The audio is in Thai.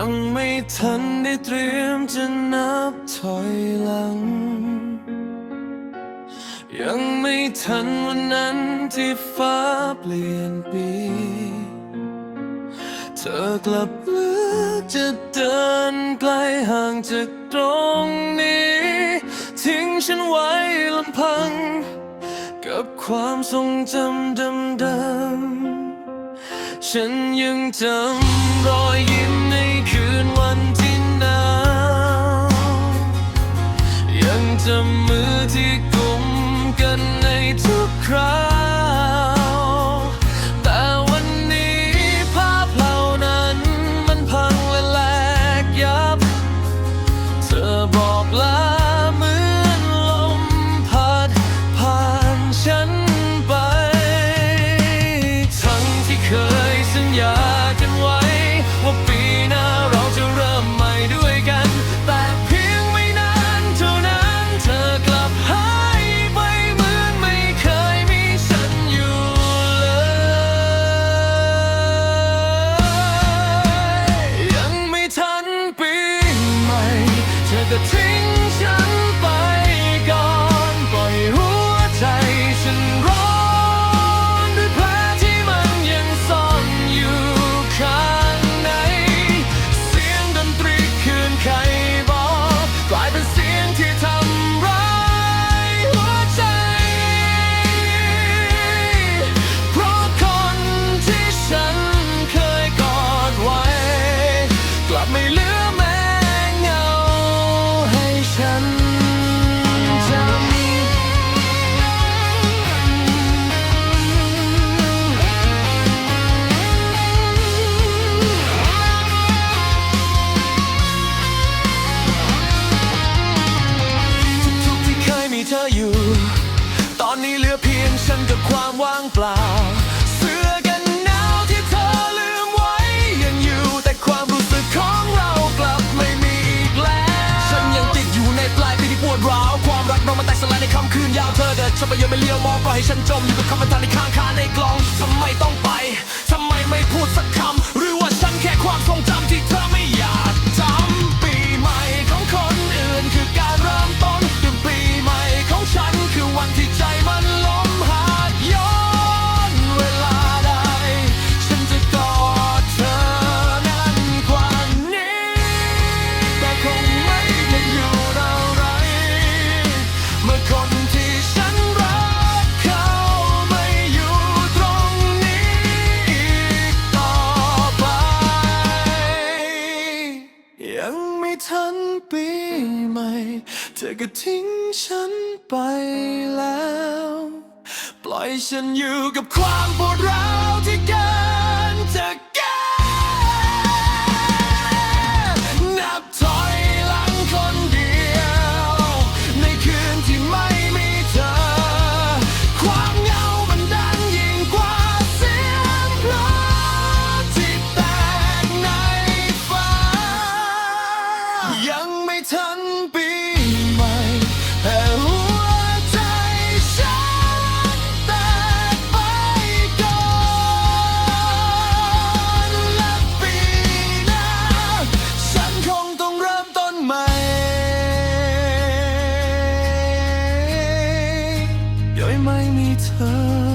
ยังไม่ทันได้เตรียมจะนับถอยหลัง ยังไม่ทันวันนั้นที่ฟ้าเปลี่ยนปี เธอกลับเลือกจะเดินไกลห่างจากตรงนี้ ทิ้งฉันไว้ลำพัง กับความทรงจำเดิมๆฉันยังจำรอยยิ้ม อ นกับความว่างเปล่า เสื้อกันหนาวที่เธอลืมไว้ยังอยู่แต่ความรู้สึกของเรากลับไม่มีอีกแล้ว ฉันยังติดอยู่ในปลายปีที่ปวดร้าว ความรักเรามาแตกสลายในค่ำคืนยาวเธอเดินฉันไปยังไม่เลี้ยวมองปล่อยให้ฉันจมอยู่กับคำบรรทัดในข้างคาในกลองทำไมต้องไปทำไมไม่พูดสักคำ เธอก็ทิ้งฉันไปแล้ว ปล่อยฉันอยู่กับความปวดร้าวที่เกิน Oh.